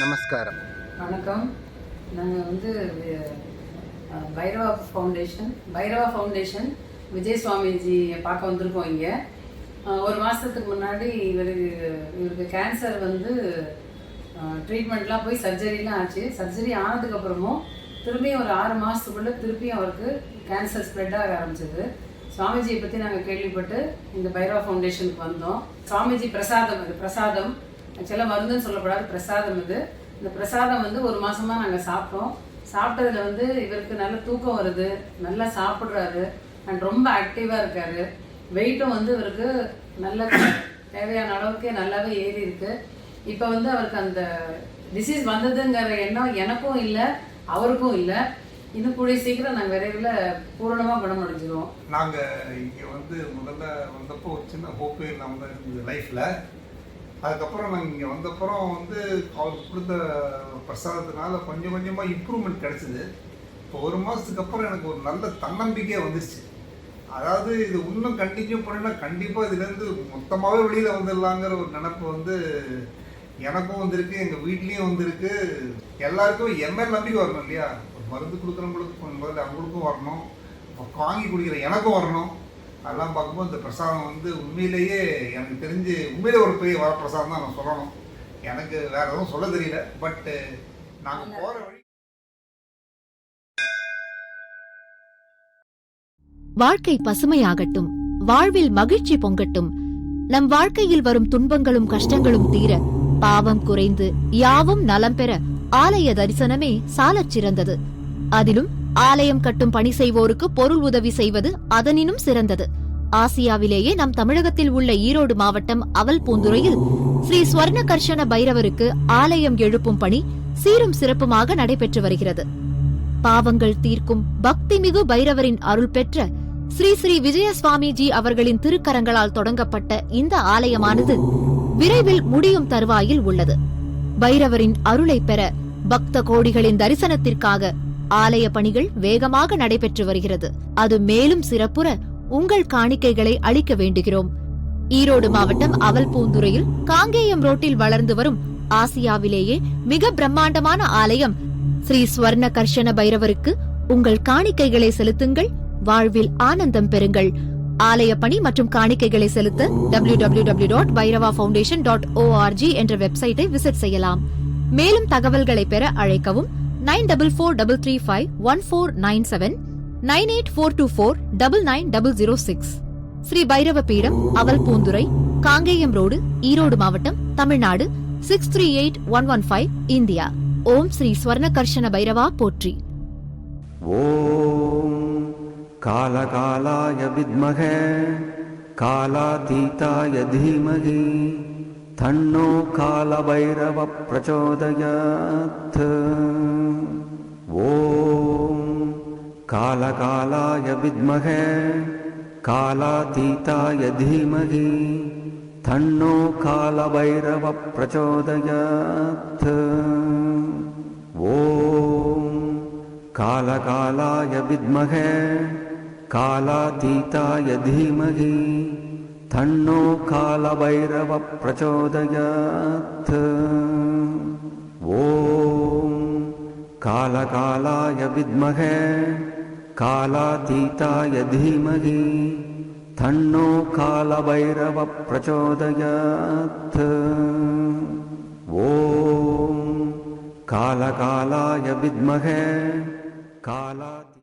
நமஸ்காரம். வணக்கம். நாங்கள் வந்து பைரவா ஃபவுண்டேஷன் பைரவா ஃபவுண்டேஷன் விஜய் சுவாமிஜி பார்க்க வந்திருக்கோம் இங்கே. ஒரு மாதத்துக்கு முன்னாடி இவருக்கு இவருக்கு கேன்சர் வந்து ட்ரீட்மெண்ட்லாம் போய் சர்ஜரிலாம் ஆச்சு. சர்ஜரி ஆனதுக்கப்புறமும் திரும்பியும் ஒரு ஆறு மாதத்துக்குள்ளே திருப்பியும் அவருக்கு கேன்சர் ஸ்ப்ரெட் ஆக ஆரம்பிச்சது. சுவாமிஜியை பற்றி நாங்கள் கேள்விப்பட்டு இந்த பைரவா ஃபவுண்டேஷனுக்கு வந்தோம். சுவாமிஜி பிரசாதம் இது பிரசாதம். ஆக்சுவலாக மருந்துன்னு சொல்லப்படாது பிரசாதம் இது. இந்த பிரசாதம் வந்து ஒரு மாதமாக நாங்கள் சாப்பிட்டோம். சாப்பிட்டதுல வந்து இவருக்கு நல்ல தூக்கம் வருது நல்லா சாப்பிட்றாரு அண்ட் ரொம்ப ஆக்டிவாக இருக்காரு. வெயிட்டும் வந்து இவருக்கு நல்ல தேவையான அளவுக்கு நல்லாவே ஏறி இருக்கு. இப்போ வந்து அவருக்கு அந்த டிசீஸ் வந்ததுங்கிற எண்ணம் எனக்கும் இல்லை அவருக்கும் இல்லை. இன்னும் கூடிய சீக்கிரம் நாங்கள் விரைவில் பூரணமாக குணமடைஞ்சிருவோம். நாங்கள் இங்கே வந்து முதல்ல வந்தப்போ ஒரு சின்ன ஹோப்பே இல்லாமல் தான் இருந்தது லைஃப்பில் அதுக்கப்புறம் நாங்கள் இங்கே வந்தப்புறம் வந்து அவருக்கு கொடுத்த பிரசாதத்தினால கொஞ்சம் கொஞ்சமாக இம்ப்ரூவ்மெண்ட் கிடச்சிது. இப்போ ஒரு மாதத்துக்கு அப்புறம் எனக்கு ஒரு நல்ல தன்னம்பிக்கையே வந்துருச்சு. அதாவது இது இன்னும் கண்டினியூ பண்ணினா கண்டிப்பாக இதுலேருந்து மொத்தமாகவே வெளியில் வந்துடலாங்கிற ஒரு நினப்பு வந்து எனக்கும் வந்திருக்கு எங்கள் வீட்லேயும் வந்திருக்கு. எல்லாருக்கும் என் மேல் நம்பிக்கை வரணும் இல்லையா? ஒரு மருந்து கொடுக்குறவங்களுக்கு முதல்ல அவங்களுக்கும் வரணும். வாங்கி குடிக்கிற எனக்கும் வரணும். அதெல்லாம் பார்க்கும்போது இந்த பிரசாதம் வந்து உண்மையிலேயே எனக்கு தெரிஞ்சு உண்மையிலே ஒரு பெரிய வரப்பிரசாதம் தான் நான் சொல்லணும். எனக்கு வேற எதுவும் சொல்ல தெரியல. பட்டு நாங்கள் போகிற வழி வாழ்க்கை பசுமையாகட்டும் வாழ்வில் மகிழ்ச்சி பொங்கட்டும் நம் வாழ்க்கையில் வரும் துன்பங்களும் கஷ்டங்களும் தீர பாவம் குறைந்து யாவும் நலம் பெற ஆலய தரிசனமே சாலச் சிறந்தது அதிலும் ஆலயம் கட்டும் பணி செய்வோருக்கு பொருள் உதவி செய்வது அதனினும் சிறந்தது. ஆசியாவிலேயே நம் தமிழகத்தில் உள்ள ஈரோடு மாவட்டம் அவல் பூந்துறையில் ஸ்ரீ ஸ்வர்ணகர்ஷண பைரவருக்கு ஆலயம் எழுப்பும் பணி சீரும் சிறப்புமாக நடைபெற்று வருகிறது. பாவங்கள் தீர்க்கும் பக்திமிகு பைரவரின் அருள் பெற்ற ஸ்ரீ ஸ்ரீ விஜய சுவாமிஜி அவர்களின் திருக்கரங்களால் தொடங்கப்பட்ட இந்த ஆலயமானது விரைவில் முடியும் தருவாயில் உள்ளது. பைரவரின் அருளை பெற பக்த கோடிகளின் தரிசனத்திற்காக ஆலய பணிகள் வேகமாக நடைபெற்று வருகிறது. அது மேலும் சிறப்புற உங்கள் காணிக்கைகளை அளிக்க வேண்டுகிறோம். ஈரோடு மாவட்டம் அவல்பூந்துறையில் காங்கேயம் ரோட்டில் வளர்ந்து வரும் ஆசியாவிலேயே மிக பிரம்மாண்டமான ஆலயம். ஸ்ரீ ஸ்வர்ண கர்ஷண பைரவருக்கு உங்கள் காணிக்கைகளை செலுத்துங்கள். வாழ்வில் ஆனந்தம் பெறுங்கள். ஆலய பணி மற்றும் காணிக்கைகளை செலுத்த W W W dot Bhairava foundation dot org என்ற வெப்சைட்டை விசிட் செய்யலாம். மேலும் தகவல்களை பெற அழைக்கவும் nine double four double three five one four nine seven nine eight four two four double nine double zero six Shri Bhairava பீடம் Aval Poondurai Kangeyam road Erode மாவட்டம் Tamil Nadu six three eight one one five India Om Shri Swarnakarshana Bhairava போற்றி ॐ कालकालाय विद्महे कालातीताय धीमहि तन्नो कालभैरव प्रचोदयात् ॐ कालकालाय विद्महे कालातीताय धीमहि तन्नो कालभैरव प्रचोदयात् ॐ कालकालाय विद्महे कालातीताय धीमहि तन्नो कालभैरव प्रचोदयात् ॐ कालकालाय विद्महे कालातीताय धीमहि तन्नो कालभैरव प्रचोदयात् ॐ कालकालाय विद्महे कालात्